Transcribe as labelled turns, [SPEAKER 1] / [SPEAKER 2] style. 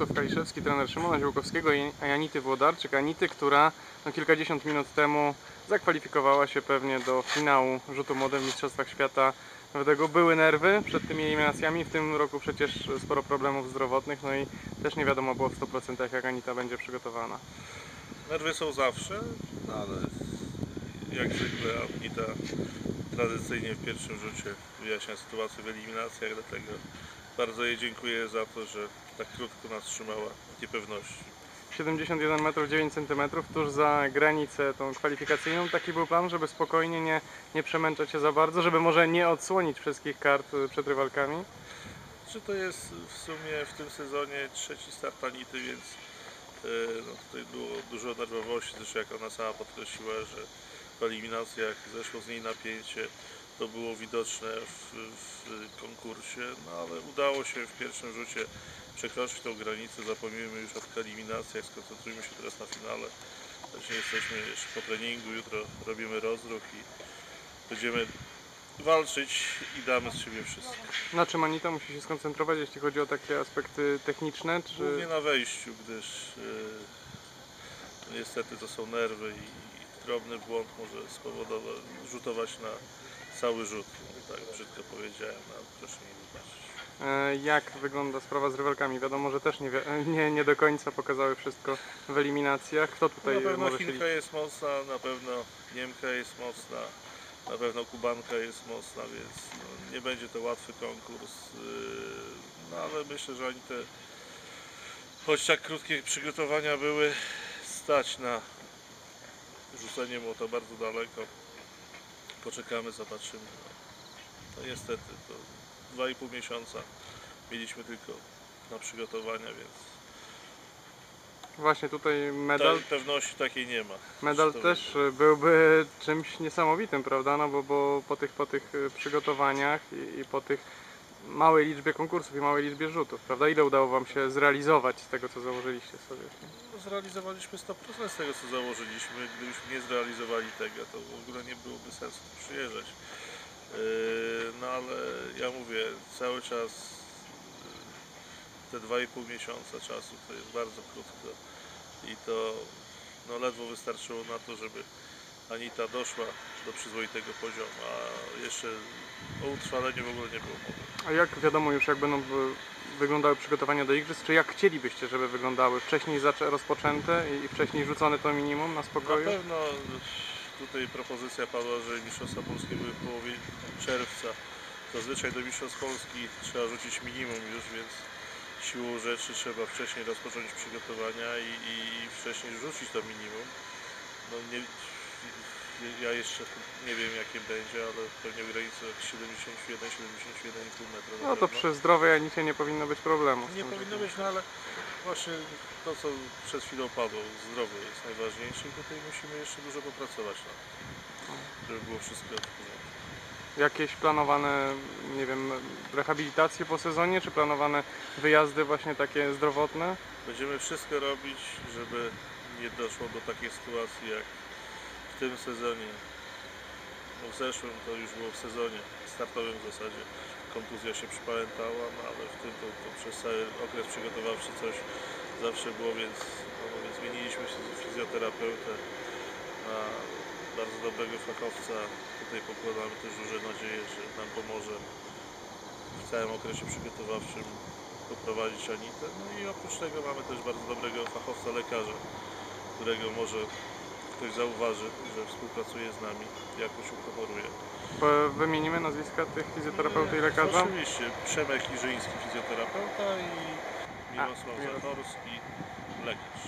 [SPEAKER 1] Krzysztof Kaliszewski, trener Szymona Ziółkowskiego i Janity Włodarczyk. Anity, która no, kilkadziesiąt minut temu zakwalifikowała się pewnie do finału rzutu młodym w Mistrzostwach Świata. Dlatego były nerwy przed tymi eliminacjami. W tym roku przecież sporo problemów zdrowotnych, no i też nie wiadomo było w 100% jak Anita będzie przygotowana.
[SPEAKER 2] Nerwy są zawsze, no ale jak zwykle Anita tradycyjnie w pierwszym rzucie wyjaśnia sytuację w eliminacjach, dlatego bardzo jej dziękuję za to, że tak krótko nas trzymała niepewności.
[SPEAKER 1] 71 metrów 9 cm tuż za granicę tą kwalifikacyjną. Taki był plan, żeby spokojnie nie, nie przemęczać się za bardzo, żeby może nie odsłonić wszystkich kart y, przed rywalkami.
[SPEAKER 2] Czy to jest w sumie w tym sezonie trzeci start Anity, więc e, no, tutaj było dużo nerwowości, zresztą jak ona sama podkreśliła, że w eliminacjach zeszło z niej napięcie, to było widoczne w, w konkursie, no ale udało się w pierwszym rzucie przekroczyć tą granicę, zapomnijmy już o eliminacjach, skoncentrujmy się teraz na finale. Właśnie jesteśmy jeszcze po treningu, jutro robimy rozruch i będziemy walczyć i damy z siebie wszystko.
[SPEAKER 1] Na czym Anita musi się skoncentrować, jeśli chodzi o takie aspekty techniczne? Czy...
[SPEAKER 2] Głównie na wejściu, gdyż e, niestety to są nerwy i drobny błąd może spowodować, rzutować na cały rzut. No, tak brzydko powiedziałem, ale proszę mi wybaczyć.
[SPEAKER 1] E, Jak wygląda sprawa z rywalkami? Wiadomo, że też nie, wi- nie, nie do końca pokazały wszystko w eliminacjach. Kto tutaj
[SPEAKER 2] na pewno
[SPEAKER 1] może
[SPEAKER 2] Chinka jest mocna, na pewno Niemka jest mocna, na pewno Kubanka jest mocna, więc no, nie będzie to łatwy konkurs. Yy, No ale myślę, że oni te, choć tak krótkie przygotowania były, stać na rzucenie młota bardzo daleko. Poczekamy, zobaczymy. No, niestety, to 2,5 miesiąca mieliśmy tylko na przygotowania, więc
[SPEAKER 1] Właśnie tutaj medal,
[SPEAKER 2] ta- pewności takiej nie ma.
[SPEAKER 1] medal
[SPEAKER 2] to
[SPEAKER 1] też e, byłby czymś niesamowitym, prawda? No bo, bo po tych, po tych e, przygotowaniach i, i po tych małej liczbie konkursów i małej liczbie rzutów, prawda? Ile udało Wam się zrealizować z tego, co założyliście sobie?
[SPEAKER 2] No, Zrealizowaliśmy 100% z tego, co założyliśmy. Gdybyśmy nie zrealizowali tego, to w ogóle nie byłoby sensu przyjeżdżać. Yy, No ale ja mówię, cały czas yy, te 2,5 miesiąca czasu to jest bardzo krótko i to no, ledwo wystarczyło na to, żeby Anita doszła do przyzwoitego poziomu, a jeszcze o utrwaleniu w ogóle nie było mowy.
[SPEAKER 1] A jak wiadomo już, jak będą wyglądały przygotowania do igrzysk, czy jak chcielibyście, żeby wyglądały? Wcześniej rozpoczęte i- i wcześniej rzucone to minimum na
[SPEAKER 2] Na
[SPEAKER 1] spokoju?
[SPEAKER 2] pewno tutaj propozycja padła, że Mistrzostwa Polskie były w połowie czerwca. Zazwyczaj do Mistrzostw Polski trzeba rzucić minimum już, więc siłą rzeczy trzeba wcześniej rozpocząć przygotowania i, i wcześniej rzucić to minimum. No nie, ja jeszcze nie wiem jakie będzie, ale pewnie w granicy 71-71,5 metra.
[SPEAKER 1] No to przy zdrowej Anicie nie powinno być problemu.
[SPEAKER 2] Nie powinno być, no ale właśnie to, co przed chwilą padło, zdrowie jest najważniejsze i tutaj musimy jeszcze dużo popracować nad tym, żeby było wszystko.
[SPEAKER 1] Jakieś planowane, nie wiem, rehabilitacje po sezonie, czy planowane wyjazdy właśnie takie zdrowotne?
[SPEAKER 2] Będziemy wszystko robić, żeby nie doszło do takiej sytuacji jak w tym sezonie. No w zeszłym to już było w sezonie startowym w zasadzie. Kontuzja się przypamiętała, no ale w tym to, to przez cały okres przygotowawczy coś zawsze było, więc no, mówię, zmieniliśmy się z fizjoterapeutę na bardzo dobrego fachowca. Tutaj pokładamy też duże nadzieję, że nam pomoże w całym okresie przygotowawczym poprowadzić Anitę. No i oprócz tego mamy też bardzo dobrego fachowca lekarza, którego może ktoś zauważy, że współpracuje z nami, jakoś uchoruje.
[SPEAKER 1] Po- Wymienimy nazwiska tych fizjoterapeuty i lekarza?
[SPEAKER 2] Oczywiście Przemek Iżyński, fizjoterapeuta i
[SPEAKER 1] Mirosław.
[SPEAKER 2] Zachorski, lekarz.